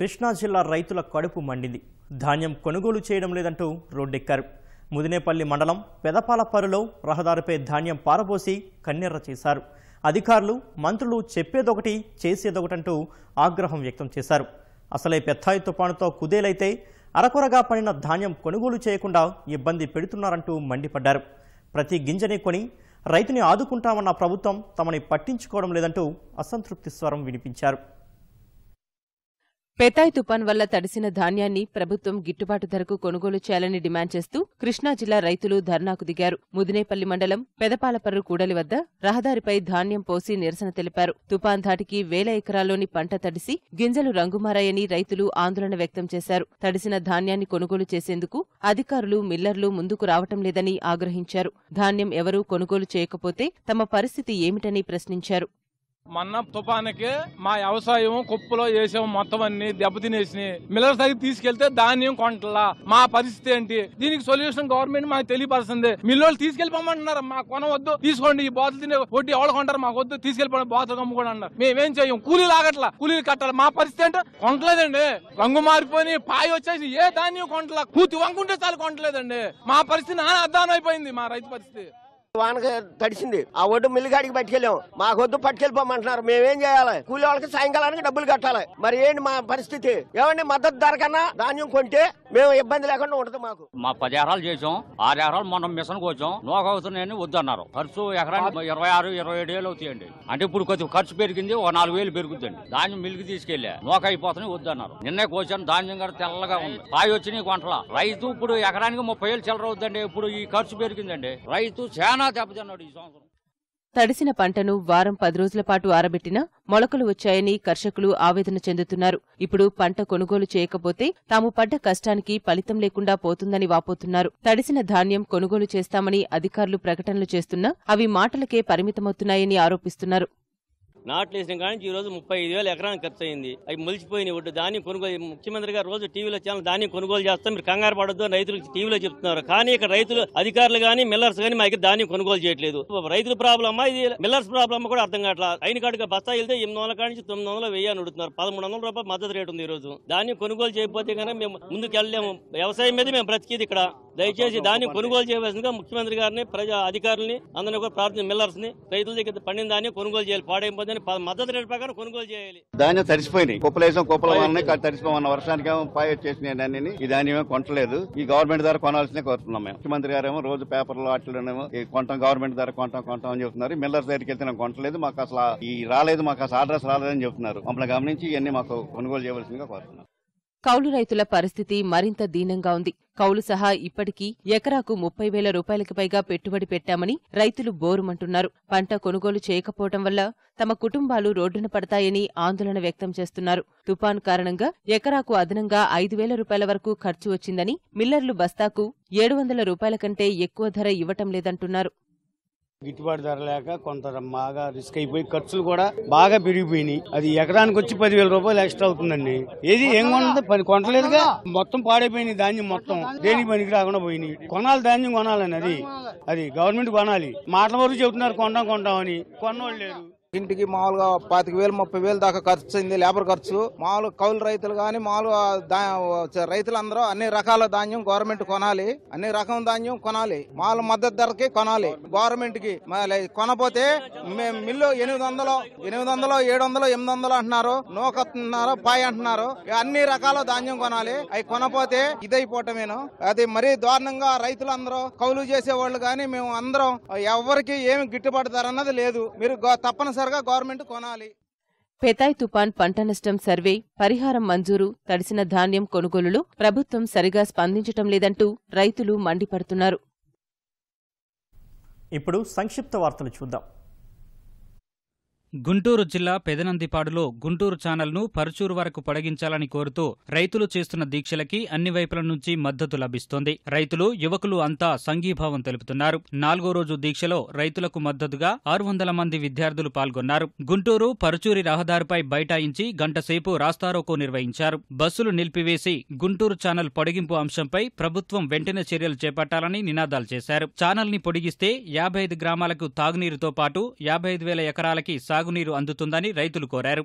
కృష్ణా జిల్లా రైతుల కడుపు మండింది. ధాన్యం కొనుగోలు చేయడం లేదంటూ రోడ్డెక్కారు. ముదినేపల్లి మండలం పెదపాలపరులో రహదారిపై ధాన్యం పారబోసి కన్నెర్ర చేశారు. అధికారులు మంత్రులు చెప్పేదొకటి చేసేదొకటంటూ ఆగ్రహం వ్యక్తం చేశారు. అసలే పెత్తాయి తుపానుతో కుదేలైతే అరకొరగా పడిన ధాన్యం కొనుగోలు చేయకుండా ఇబ్బంది పెడుతున్నారంటూ మండిపడ్డారు. ప్రతి గింజని కొని రైతుని ఆదుకుంటామన్న ప్రభుత్వం తమని పట్టించుకోవడం లేదంటూ అసంతృప్తి స్వరం వినిపించారు. పెతాయ్ తుపాన్ వల్ల తడిసిన ధాన్యాన్ని ప్రభుత్వం గిట్టుబాటు ధరకు కొనుగోలు చేయాలని డిమాండ్ చేస్తూ కృష్ణా జిల్లా రైతులు ధర్నాకు దిగారు. ముదినేపల్లి మండలం పెదపాలపర్రు కూడలి వద్ద రహదారిపై ధాన్యం పోసి నిరసన తెలిపారు. తుపాన్ ధాటికి వేల ఎకరాల్లోని పంట తడిసి గింజలు రంగుమారాయని రైతులు ఆందోళన వ్యక్తం చేశారు. తడిసిన ధాన్యాన్ని కొనుగోలు చేసేందుకు అధికారులు మిల్లర్లు ముందుకు రావటం లేదని ఆగ్రహించారు. ధాన్యం ఎవరూ కొనుగోలు చేయకపోతే తమ పరిస్థితి ఏమిటని ప్రశ్నించారు. మొన్న తుఫానికి మా వ్యవసాయం కుప్పలో వేసాం మొత్తం అన్ని దెబ్బతినేసి మిల్లర్స్ దగ్గర తీసుకెళ్తే ధాన్యం కొంటలా. మా పరిస్థితి ఏంటి? దీనికి సొల్యూషన్ గవర్నమెంట్ మాకు తెలియపరుస్తుంది మిల్లు తీసుకెళ్ళిపోమంటున్నారు. మా కొనవద్దు తీసుకోండి ఈ బాతులు తినే వడ్డీ ఎవరు కొంటారు? మాకు వద్దు. తీసుకెళ్ళిపోండి బాతులు అమ్ముకోండి అన్నారు. మేమేం చేయం? కూలీలు ఆగట్లా కూలీలు కట్టాలి. మా పరిస్థితి అంటే కొంటలేదండి. రంగు మారిపోయి పాయి వచ్చేసి ఏ ధాన్యం కొంటలా. కూతి వంకుంటే చాలు కొంటలేదండి. మా పరిస్థితి నాన్న అర్థం అయిపోయింది మా రైతు పరిస్థితి. వానకి తడిసింది. ఆ ఒడ్డు మిల్లిగాడికి పట్టుకెళ్ళాం. మాకు వద్దు పట్టుకెళ్ళిపోమంటున్నారు. మేమేం చేయాలి? కూలి వాళ్ళకి సాయంకాలానికి డబ్బులు కట్టాలి. మరి ఏంటి మా పరిస్థితి? ఏమండి మద్దతు ధర కన్నా ధాన్యం కొంటే మేము ఇబ్బంది లేకుండా ఉంటది మాకు. మా పది ఎకరాలు చేసాం ఆరు ఎకరాలు మనం మిషన్ కోచాం నోక అవుతున్నాయని వద్దన్నారు. ఖర్చు ఎకరానికి ఇరవై ఆరు ఇరవై ఏడు వేలు అవుతాయండి. అంటే ఇప్పుడు కొద్దిగా ఖర్చు పెరిగింది ఒక నాలుగు వేలు పెరుగుద్దండి ధాన్యం మిల్కి తీసుకెళ్ళే నోక అయిపోతున్నాయి వద్దన్నారు. నిన్నే కోచాను ధాన్యం కూడా తెల్లగా ఉంది. పాయి వచ్చినాయి కొంటల. రైతు ఇప్పుడు ఎకరానికి ముప్పై వేలు చిల్లర అవుతుందండి ఇప్పుడు ఈ ఖర్చు పెరిగిందండి. రైతు చాలా దెబ్బతిన్నాడు ఈ సంవత్సరం. తడిసిన పంటను వారం పది రోజుల పాటు ఆరబెట్టినా మొలకలు వచ్చాయని కర్షకులు ఆవేదన చెందుతున్నారు. ఇప్పుడు పంట కొనుగోలు చేయకపోతే తాము పడ్డ కష్టానికి ఫలితం లేకుండా పోతుందని వాపోతున్నారు. తడిసిన ధాన్యం కొనుగోలు చేస్తామని అధికారులు ప్రకటనలు చేస్తున్నా అవి మాటలకే పరిమితమవుతున్నాయని ఆరోపిస్తున్నారు. నాట్లు వేసిన కానీ ఈ రోజు ముప్పై ఐదు వేల ఎకరానికి ఖర్చు అయింది. అవి మొలిచిపోయినాయి. ఒడ్డు ధాన్యం కొనుగోలు ముఖ్యమంత్రి గారు రోజు టీవీలో ఛానల్ ధాన్యం కొనుగోలు చేస్తాం మీరు కంగారు పడద్దు రైతులకు టీవీలో చెప్తున్నారు. కానీ ఇక్కడ రైతులు అధికారులు కానీ మిల్లర్స్ కానీ మా దగ్గర ధాన్యం కొనుగోలు చేయట్లేదు. రైతుల ప్రాబ్లమా ఇది. మిల్లర్స్ ప్రాబ్లమ్ కూడా అర్థం కావట్లేదు అయిన కాడిగా బస్తా వెళ్తే ఎనిమిది వందల కాడి నుంచి తొమ్మిది వందలు వెయ్యి అని అడుగుతున్నారు. పదమూడు వందల రూపాయలు మద్దతు రేటు ఉంది ఈ రోజు ధాన్యం కొనుగోలు చేయకపోతే కనుక మేము ముందుకు వెళ్ళలేము. వ్యవసాయం మీద మేము బ్రతికేది ఇక్కడ. దయచేసి దాన్ని కొనుగోలు చేయవలసిందిగా ముఖ్యమంత్రి గారిని ప్రజా అధికారులని అందరినీ కూడా ప్రార్థన మిల్లర్స్ని రైతుల దగ్గర పండిన దాన్ని కొనుగోలు చేయాలి. పాడైపోతే మద్దతు రేటు ప్రకారం కొనుగోలు చేయాలి. ధాన్యం తడిసిపోయినాయి. కుప్పలేసాం కుప్పల వల్లనే తడిసిపోమన్న వర్షానికి ఏమో పాయ వచ్చేసినాయి దాన్ని ఈ ధాన్యం కొనట్లేదు. ఈ గవర్నమెంట్ ధర కొనాల్సిన కోరుతున్నాం మేము. ముఖ్యమంత్రి గారేమో రోజు పేపర్లో వాటిలోనేమో కొంటాం గవర్నమెంట్ ధర కొంటాం కొంటాం అని చెప్తున్నారు. మిల్లర్స్ దగ్గరికి వెళ్తే కొనట్లేదు. మాకు అసలు ఈ రాలేదు మాకు అసలు అడ్రస్ రాలేదని చెప్తున్నారు. మమ్మల్ని గమనించి ఇవన్నీ మాకు కొనుగోలు చేయవలసిందిగా కోరుతున్నాం. కౌలు రైతుల పరిస్థితి మరింత దీనంగా ఉంది. కౌలు సహా ఇప్పటికీ ఎకరాకు ముప్పై వేల రూపాయలకు పైగా పెట్టుబడి పెట్టామని రైతులు బోరుమంటున్నారు. పంట కొనుగోలు చేయకపోవటం వల్ల తమ కుటుంబాలు రోడ్డున పడతాయని ఆందోళన వ్యక్తం చేస్తున్నారు. తుపాన్ కారణంగా ఎకరాకు అదనంగా ఐదు వేల రూపాయల వరకు ఖర్చు వచ్చిందని మిల్లర్లు బస్తాకు ఏడు వందల రూపాయల కంటే ఎక్కువ ధర ఇవ్వటం లేదంటున్నారు. గిట్టుబాటు ధర లేక కొంత బాగా రిస్క్ అయిపోయి ఖర్చులు కూడా బాగా పెరిగిపోయినాయి. అది ఎకరానికి వచ్చి పదివేల రూపాయలు ఎక్స్ట్రా అవుతుందండి. ఏది ఏం కొనదు పని కొనలేదుగా మొత్తం పాడైపోయినాయి ధాన్యం మొత్తం. దేనికి పనికి రాకుండా పోయినాయి. కొనాలి ధాన్యం కొనాలని అది. అది గవర్నమెంట్ కొనాలి. మాటల వరకు చెబుతున్నారు కొంటాం కొంటామని కొన్నోళ్ళు లేరు. ఇంటికి మామూలుగా పాతిక వేలు ముప్పై వేలు దాకా ఖర్చు అయింది లేబర్ ఖర్చు. మామూలు కౌలు రైతులు కానీ మామూలుగా రైతులందరూ అన్ని రకాల ధాన్యం గవర్నమెంట్ కొనాలి. అన్ని రకం ధాన్యం కొనాలి. మామూలు మద్దతు ధరకి కొనాలి. గవర్నమెంట్కి మళ్ళీ కొనపోతే మేము మిల్లు ఎనిమిది వందలు ఎనిమిది వందలు ఏడు వందలు ఎనిమిది వందలు అంటున్నారు. నూకన్నారు పాయ అంటున్నారు. అన్ని రకాల ధాన్యం కొనాలి. అవి కొనపోతే ఇదైపోవటమేను. అది మరీ దారుణంగా రైతులందరూ కౌలు చేసే వాళ్ళు కానీ మేము అందరం ఎవరికి ఏమి గిట్టుబాటు ధర అన్నది లేదు. మీరు తప్పనిసరి తప్పనిసరిగా గవర్నమెంట్ కొనాలి. పెతాయ్ తుపాన్ పంట నష్టం సర్వే పరిహారం మంజూరు తడిసిన ధాన్యం కొనుగోలులో ప్రభుత్వం సరిగా స్పందించటం లేదంటూ రైతులు మండిపడుతున్నారు. ఇప్పుడు సంక్షిప్త వార్తలు చూద్దాం. గుంటూరు జిల్లా పెదనందిపాడులో గుంటూరు ఛానల్ను పరుచూరు వరకు పొడిగించాలని కోరుతూ రైతులు చేస్తున్న దీక్షలకి అన్ని వైపుల నుంచి మద్దతు లభిస్తోంది. రైతులు యువకులు అంతా సంఘీభావం తెలుపుతున్నారు. నాలుగో రోజు దీక్షలో రైతులకు మద్దతుగా ఆరు వందల మంది విద్యార్థులు పాల్గొన్నారు. గుంటూరు పరుచూరి రహదారిపై బైఠాయించి గంటసేపు రాస్తారోకో నిర్వహించారు. బస్సులు నిలిపివేసి గుంటూరు ఛానల్ పొడిగింపు అంశంపై ప్రభుత్వం వెంటనే చర్యలు చేపట్టాలని నినాదాలు చేశారు. ఛానల్ని పొడిగిస్తే యాభై ఐదు గ్రామాలకు తాగునీరుతో పాటు యాభై ఐదు వేల ఎకరాలకి సాగునీరు అందుతుందని రైతులు కోరారు